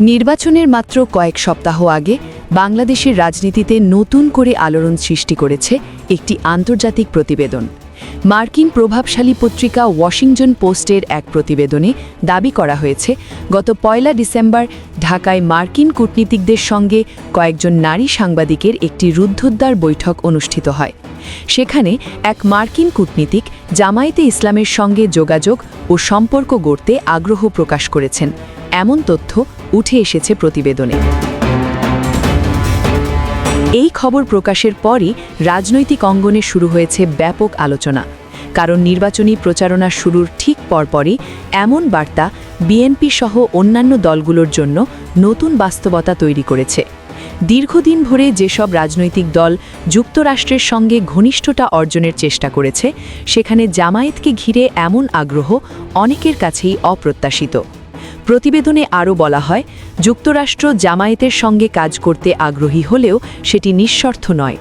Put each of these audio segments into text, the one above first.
নির্বাচনের মাত্র কয়েক সপ্তাহ আগে বাংলাদেশের রাজনীতিতে নতুন করে আলোড়ন সৃষ্টি করেছে একটি আন্তর্জাতিক প্রতিবেদন। মার্কিন প্রভাবশালী পত্রিকা ওয়াশিংটন পোস্টের এক প্রতিবেদনে দাবি করা হয়েছে, গত পয়লা ডিসেম্বর ঢাকায় মার্কিন কূটনীতিকদের সঙ্গে কয়েকজন নারী সাংবাদিকের একটি রুদ্ধদ্বার বৈঠক অনুষ্ঠিত হয়। সেখানে এক মার্কিন কূটনীতিক জামায়াতে ইসলামের সঙ্গে যোগাযোগ ও সম্পর্ক গড়তে আগ্রহ প্রকাশ করেছেন। এমন তথ্য উঠে এসেছে প্রতিবেদনে। এই খবর প্রকাশের পরই রাজনৈতিক অঙ্গনে শুরু হয়েছে ব্যাপক আলোচনা। কারণ নির্বাচনী প্রচারণা শুরুর ঠিক পরপরই এমন বার্তা বিএনপি সহ অন্যান্য দলগুলোর জন্য নতুন বাস্তবতা তৈরি করেছে। দীর্ঘদিন ভরে যেসব রাজনৈতিক দল যুক্তরাষ্ট্রের সঙ্গে ঘনিষ্ঠতা অর্জনের চেষ্টা করেছে, সেখানে জামায়াতকে ঘিরে এমন আগ্রহ অনেকের কাছেই অপ্রত্যাশিত। প্রতিবেদনে আরও বলা হয়, যুক্তরাষ্ট্র জামায়াতের সঙ্গে কাজ করতে আগ্রহী হলেও সেটি নিঃস্বার্থ নয়।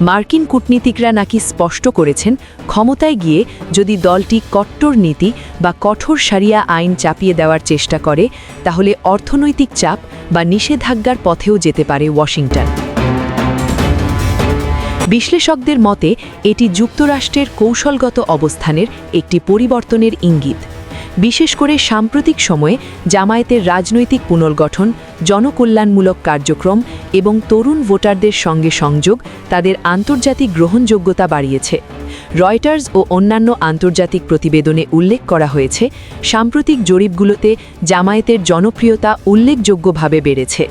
মার্কিন কূটনীতিকরা নাকি স্পষ্ট করেছেন, ক্ষমতায় গিয়ে যদি দলটি কট্টর নীতি বা কঠোর সারিয়া আইন চাপিয়ে দেওয়ার চেষ্টা করে, তাহলে অর্থনৈতিক চাপ বা নিষেধাজ্ঞার পথেও যেতে পারে ওয়াশিংটন। বিশ্লেষকদের মতে, এটি যুক্তরাষ্ট্রের কৌশলগত অবস্থানের একটি পরিবর্তনের ইঙ্গিত। বিশেষ করে সাম্প্রতিক সময়ে জামায়াতের রাজনৈতিক পুনর্গঠন, জনকল্যাণমূলক কার্যক্রম এবং তরুণ ভোটারদের সঙ্গে সংযোগ তাদের আন্তর্জাতিক গ্রহণযোগ্যতা বাড়িয়েছে। রয়টার্স ও অন্যান্য আন্তর্জাতিক প্রতিবেদনে উল্লেখ করা হয়েছে, সাম্প্রতিক জরিপগুলোতে জামায়াতের জনপ্রিয়তা উল্লেখযোগ্যভাবে বেড়েছে।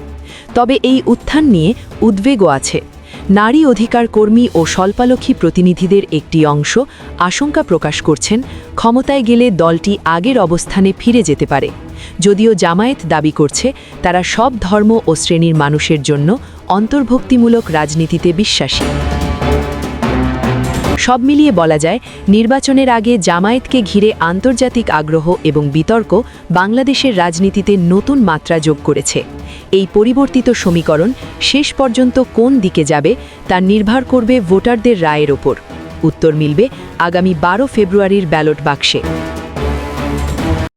তবে এই উত্থান নিয়ে উদ্বেগও আছে। নারী অধিকার কর্মী ও স্বল্পালক্ষী প্রতিনিধিদের একটি অংশ আশঙ্কা প্রকাশ করছেন, ক্ষমতায় গেলে দলটি আগের অবস্থানে ফিরে যেতে পারে। যদিও জামায়াত দাবি করছে, তারা সব ধর্ম ও শ্রেণির মানুষের জন্য অন্তর্ভুক্তিমূলক রাজনীতিতে বিশ্বাসী। সব মিলিয়ে বলা যায়, নির্বাচনের আগে জামায়াতকে ঘিরে আন্তর্জাতিক আগ্রহ এবং বিতর্ক বাংলাদেশের রাজনীতিতে নতুন মাত্রা যোগ করেছে। এই পরিবর্তিত সমীকরণ শেষ পর্যন্ত কোন দিকে যাবে তা নির্ভর করবে ভোটারদের রায়ের ওপর। উত্তর মিলবে আগামী বারো ফেব্রুয়ারির ব্যালট বাক্সে।